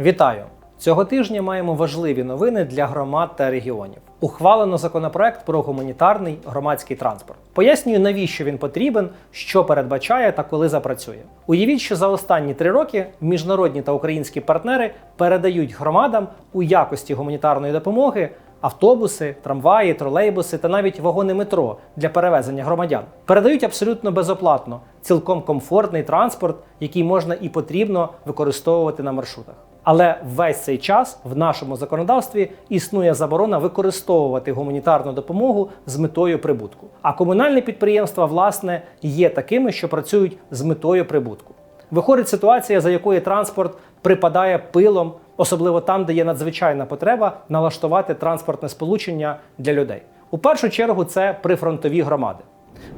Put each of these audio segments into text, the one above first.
Вітаю! Цього тижня маємо важливі новини для громад та регіонів. Ухвалено законопроект про гуманітарний громадський транспорт. Пояснюю, навіщо він потрібен, що передбачає та коли запрацює. Уявіть, що за останні три роки міжнародні та українські партнери передають громадам у якості гуманітарної допомоги автобуси, трамваї, тролейбуси та навіть вагони метро для перевезення громадян. Передають абсолютно безоплатно, цілком комфортний транспорт, який можна і потрібно використовувати на маршрутах. Але весь цей час в нашому законодавстві існує заборона використовувати гуманітарну допомогу з метою прибутку. А комунальні підприємства, власне, є такими, що працюють з метою прибутку. Виходить ситуація, за якої транспорт припадає пилом, особливо там, де є надзвичайна потреба налаштувати транспортне сполучення для людей. У першу чергу це прифронтові громади.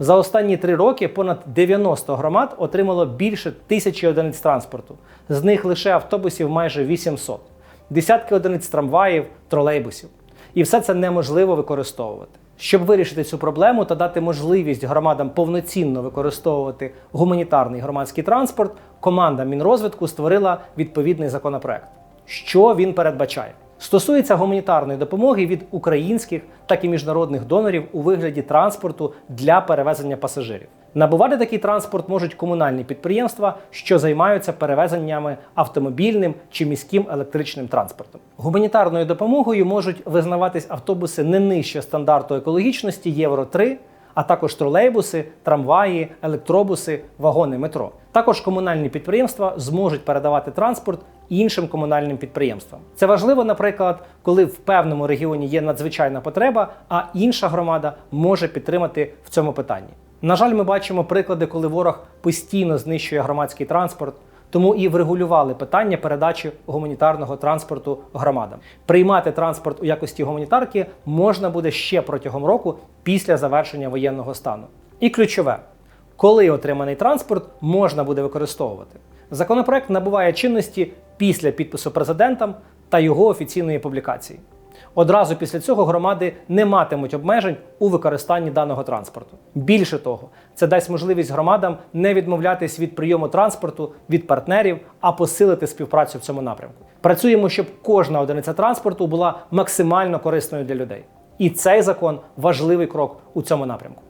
За останні три роки понад 90 громад отримало більше тисячі одиниць транспорту. З них лише автобусів майже 800, десятки одиниць трамваїв, тролейбусів. І все це неможливо використовувати. Щоб вирішити цю проблему та дати можливість громадам повноцінно використовувати гуманітарний громадський транспорт, команда Мінрозвитку створила відповідний законопроект. Що він передбачає? Стосується гуманітарної допомоги від українських, так і міжнародних донорів у вигляді транспорту для перевезення пасажирів. Набувати такий транспорт можуть комунальні підприємства, що займаються перевезеннями автомобільним чи міським електричним транспортом. Гуманітарною допомогою можуть визнаватись автобуси не нижче стандарту екологічності Євро 3, а також тролейбуси, трамваї, електробуси, вагони метро. Також комунальні підприємства зможуть передавати транспорт іншим комунальним підприємствам. Це важливо, наприклад, коли в певному регіоні є надзвичайна потреба, а інша громада може підтримати в цьому питанні. На жаль, ми бачимо приклади, коли ворог постійно знищує громадський транспорт. Тому і врегулювали питання передачі гуманітарного транспорту громадам. Приймати транспорт у якості гуманітарки можна буде ще протягом року після завершення воєнного стану. І ключове, коли отриманий транспорт можна буде використовувати. Законопроект набуває чинності після підпису президентом та його офіційної публікації. Одразу після цього громади не матимуть обмежень у використанні даного транспорту. Більше того, це дасть можливість громадам не відмовлятись від прийому транспорту від партнерів, а посилити співпрацю в цьому напрямку. Працюємо, щоб кожна одиниця транспорту була максимально корисною для людей. І цей закон важливий крок у цьому напрямку.